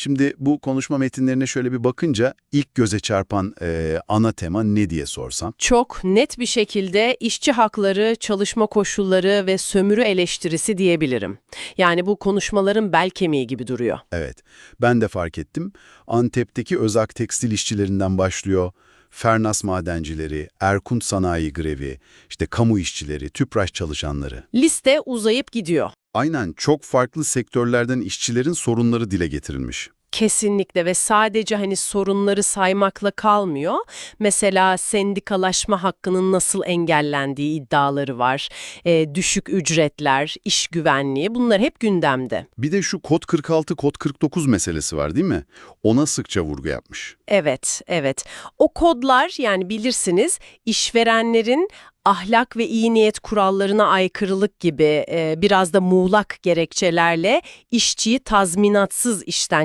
Şimdi bu konuşma metinlerine şöyle bir bakınca ilk göze çarpan e, ana tema ne diye sorsam? Çok net bir şekilde işçi hakları, çalışma koşulları ve sömürü eleştirisi diyebilirim. Yani bu konuşmaların bel kemiği gibi duruyor. Evet, ben de fark ettim. Antep'teki özak tekstil işçilerinden başlıyor. Fernas madencileri, Erkunt sanayi grevi, işte kamu işçileri, tüpraş çalışanları. Liste uzayıp gidiyor. Aynen çok farklı sektörlerden işçilerin sorunları dile getirilmiş. Kesinlikle ve sadece hani sorunları saymakla kalmıyor. Mesela sendikalaşma hakkının nasıl engellendiği iddiaları var. Ee, düşük ücretler, iş güvenliği bunlar hep gündemde. Bir de şu kod 46, kod 49 meselesi var değil mi? Ona sıkça vurgu yapmış. Evet, evet. O kodlar yani bilirsiniz işverenlerin ahlak ve iyi niyet kurallarına aykırılık gibi e, biraz da muğlak gerekçelerle işçiyi tazminatsız işten